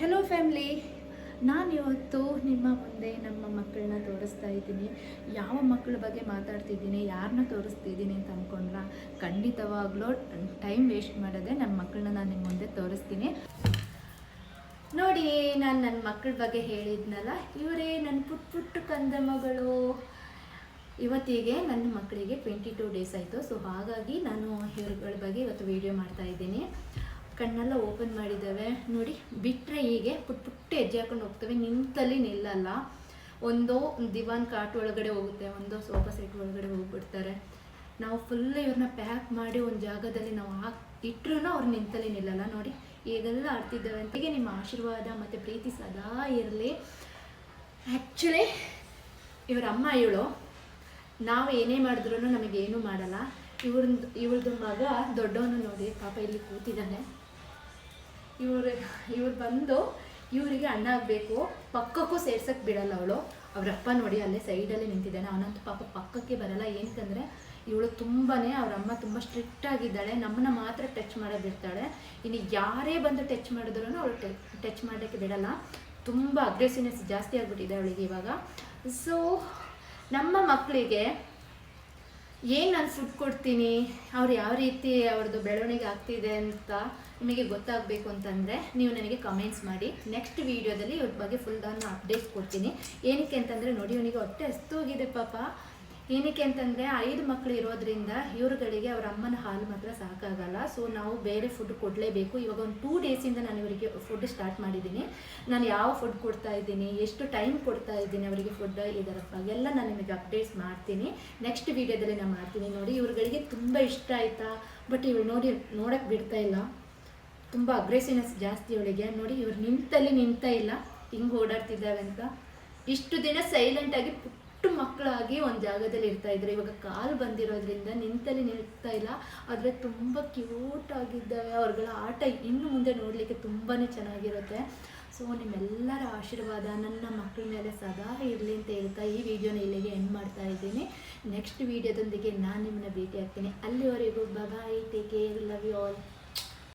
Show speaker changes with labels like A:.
A: Hello family ನಾನು ಇವತ್ತು ನಿಮ್ಮ ಮುಂದೆ ನಮ್ಮ ಮಕ್ಕಳನ್ನ ತೋರಿಸ್ತಾ ಇದ್ದೀನಿ. ಯಾವ ಮಕ್ಕಳ ಬಗ್ಗೆ ಮಾತಾಡ್ತಿದ್ದೀನಿ ಯಾರನ್ನ ತೋರಿಸ್ತಿದ್ದೀನಿ ಅಂತ ಅಂದ್ಕೊಂಡ್ರ ಖಂಡಿತವಾಗ್ಲೂ ಟೈಮ್ ವೇಸ್ಟ್ ಮಾಡದೆ ನಮ್ಮ ಮಕ್ಕಳನ್ನ ನಾನು ನಿಮ್ಮ ಮುಂದೆ ತೋರಿಸ್ತೀನಿ. ನೋಡಿ, ನಾನು ನನ್ನ ಮಕ್ಕಳ ಬಗ್ಗೆ ಹೇಳಿದ್ನಲ್ಲ, ಇವರೇ ನನ್ನ ಪುಟ್ಟ ಪುಟ್ಟ ಕಂದ ಮಗಳು. ಇವತ್ತಿಗೆ ನನ್ನ ಮಕ್ಕಳಿಗೆ ಟ್ವೆಂಟಿ ಟೂ ಡೇಸ್ ಆಯಿತು. ಸೊ ಹಾಗಾಗಿ ನಾನು ಇವ್ರಗಳ ಬಗ್ಗೆ ಇವತ್ತು ವಿಡಿಯೋ ಮಾಡ್ತಾ ಇದ್ದೀನಿ. ಕಣ್ಣೆಲ್ಲ ಓಪನ್ ಮಾಡಿದ್ದಾವೆ. ನೋಡಿ ಬಿಟ್ಟರೆ ಹೀಗೆ ಪುಟ್ ಪುಟ್ಟ ಹೆಜ್ಜೆ ಹಾಕೊಂಡು ಹೋಗ್ತವೆ. ನಿಂತಲ್ಲಿ ನಿಲ್ಲಲ್ಲ. ಒಂದು ದಿವಾನ್ ಕಾಟ್ ಒಳಗಡೆ ಹೋಗುತ್ತೆ, ಒಂದು ಸೋಫಾ ಸೆಟ್ ಒಳಗಡೆ ಹೋಗ್ಬಿಡ್ತಾರೆ. ನಾವು ಫುಲ್ ಇವ್ರನ್ನ ಪ್ಯಾಕ್ ಮಾಡಿ ಒಂದು ಜಾಗದಲ್ಲಿ ನಾವು ಹಾಕಿ ಇಟ್ಟರೂ ಅವ್ರು ನಿಂತಲ್ಲಿ ನಿಲ್ಲಲ್ಲ. ನೋಡಿ, ಈಗೆಲ್ಲ ಆಡ್ತಿದ್ದಾವೆ ಅಂತ. ಹೀಗೆ ನಿಮ್ಮ ಆಶೀರ್ವಾದ ಮತ್ತು ಪ್ರೀತಿ ಸದಾ ಇರಲಿ. ಆ್ಯಕ್ಚುಲಿ ಇವರ ಅಮ್ಮ ಇವಳು, ನಾವು ಏನೇ ಮಾಡಿದ್ರು ನಮಗೇನು ಮಾಡಲ್ಲ. ಇವ್ರದ್ದು ಇವ್ರದ್ದು ಮಗ ದೊಡ್ಡವನು ನೋಡಿ, ಪಾಪ ಇಲ್ಲಿ ಕೂತಿದ್ದಾನೆ. ಇವ್ರು ಇವ್ರು ಬಂದು ಇವರಿಗೆ ಅಣ್ಣ ಆಗಬೇಕು. ಪಕ್ಕಕ್ಕೂ ಸೇರ್ಸಕ್ಕೆ ಬಿಡಲ್ಲ ಅವಳು. ಅವರಪ್ಪ ನೋಡಿ ಅಲ್ಲೇ ಸೈಡಲ್ಲಿ ನಿಂತಿದ್ದಾನೆ. ಅವನಂತೂ ಪಾಪ ಪಕ್ಕಕ್ಕೆ ಬರಲ್ಲ. ಏನಕ್ಕಂದರೆ ಇವಳು ತುಂಬಾ ಅವ್ರ ಅಮ್ಮ ತುಂಬ ಸ್ಟ್ರಿಕ್ಟ್ ಆಗಿದ್ದಾಳೆ. ನಮ್ಮನ್ನ ಮಾತ್ರ ಟಚ್ ಮಾಡೋದು ಬಿಡ್ತಾಳೆ ಇನ್ನು ಯಾರೇ ಬಂದು ಟಚ್ ಮಾಡಿದ್ರು ಅವಳು ಟಚ್ ಮಾಡೋಕ್ಕೆ ಬಿಡಲ್ಲ. ತುಂಬ ಅಗ್ರೆಸಿವ್ನೆಸ್ ಜಾಸ್ತಿ ಆಗಿಬಿಟ್ಟಿದೆ ಅವಳಿಗೆ ಇವಾಗ. ಸೊ ನಮ್ಮ ಮಕ್ಕಳಿಗೆ ಏನು ನಾನು ಫುಡ್ ಕೊಡ್ತೀನಿ? ಅವ್ರು ಯಾವ ರೀತಿ ಅವ್ರದ್ದು ಬೆಳವಣಿಗೆ ಆಗ್ತಿದೆ ಅಂತ ನಿಮಗೆ ಗೊತ್ತಾಗಬೇಕು ಅಂತಂದರೆ ನೀವು ನನಗೆ ಕಮೆಂಟ್ಸ್ ಮಾಡಿ. ನೆಕ್ಸ್ಟ್ ವೀಡಿಯೋದಲ್ಲಿ ಇವ್ರ ಬಗ್ಗೆ ಫುಲ್ ನಾನು ಅಪ್ಡೇಟ್ ಕೊಡ್ತೀನಿ. ಏನಕ್ಕೆ ಅಂತಂದರೆ ನೋಡಿ ಇವನಿಗೆ ಹೊಟ್ಟೆ ಹಸ್ತೋಗಿದೆ ಪಾಪ. ಏನಕ್ಕೆ ಅಂತಂದರೆ ಐದು ಮಕ್ಕಳು ಇರೋದ್ರಿಂದ ಇವ್ರುಗಳಿಗೆ ಅವ್ರ ಅಮ್ಮನ ಹಾಲು ಮಾತ್ರ ಸಾಕಾಗಲ್ಲ. ಸೊ ನಾವು ಬೇರೆ ಫುಡ್ ಕೊಡಲೇಬೇಕು. ಇವಾಗ ಒಂದು ಟೂ ಡೇಸಿಂದ ನಾನು ಇವರಿಗೆ ಫುಡ್ ಸ್ಟಾರ್ಟ್ ಮಾಡಿದ್ದೀನಿ ನಾನು ಯಾವ ಫುಡ್ ಕೊಡ್ತಾ ಇದ್ದೀನಿ, ಎಷ್ಟು ಟೈಮ್ ಕೊಡ್ತಾ ಇದ್ದೀನಿ ಅವರಿಗೆ ಫುಡ್ ಇದರ ಬಗ್ಗೆ ಎಲ್ಲ ನಾನು ನಿಮಗೆ ಅಪ್ಡೇಟ್ಸ್ ಮಾಡ್ತೀನಿ. ನೆಕ್ಸ್ಟ್ ವೀಡಿಯೋದಲ್ಲಿ ನಾನು ಮಾಡ್ತೀನಿ. ನೋಡಿ, ಇವ್ರುಗಳಿಗೆ ತುಂಬ ಇಷ್ಟ ಆಯಿತಾ? ಬಟ್ ಇವ್ರು ನೋಡಿ ನೋಡೋಕ್ಕೆ ಬಿಡ್ತಾ ಇಲ್ಲ. ತುಂಬ ಅಗ್ರೆಸಿವ್ನೆಸ್ ಜಾಸ್ತಿ ಅವಳಿಗೆ. ನೋಡಿ, ಇವ್ರು ನಿಂತಲ್ಲಿ ನಿಂತ ಇಲ್ಲ. ಹಿಂಗೆ ಓಡಾಡ್ತಿದ್ದಾವೆ ಅಂತ. ಇಷ್ಟು ದಿನ ಸೈಲೆಂಟಾಗಿ ಮಕ್ಕಳಾಗಿ ಒಂದು ಜಾಗದಲ್ಲಿ ಇರ್ತಾ ಇದ್ರು, ಇವಾಗ ಕಾಲು ಬಂದಿರೋದ್ರಿಂದ ನಿಂತಲ್ಲಿ ನಿಲ್ತಾ ಇಲ್ಲ. ಆದರೆ ತುಂಬ ಕ್ಯೂಟ್ ಆಗಿದ್ದಾವೆ ಅವ್ರಗಳ ಆಟ. ಇನ್ನು ಮುಂದೆ ನೋಡಲಿಕ್ಕೆ ತುಂಬಾ ಚೆನ್ನಾಗಿರುತ್ತೆ. ಸೊ ನಿಮ್ಮೆಲ್ಲರ ಆಶೀರ್ವಾದ ನನ್ನ ಮಕ್ಕಳ ಮೇಲೆ ಸದಾ ಇರಲಿ ಅಂತ ಹೇಳ್ತಾ ಈ ವಿಡಿಯೋನ ಇಲ್ಲಿಗೆ ಎಂಡ್ ಮಾಡ್ತಾ ಇದ್ದೀನಿ. ನೆಕ್ಸ್ಟ್ ವಿಡಿಯೋದೊಂದಿಗೆ ನಾನು ನಿಮ್ಮನ್ನ ಭೇಟಿ ಆಗ್ತೀನಿ ಅಲ್ಲಿವರೆಗೂ bye take care love you all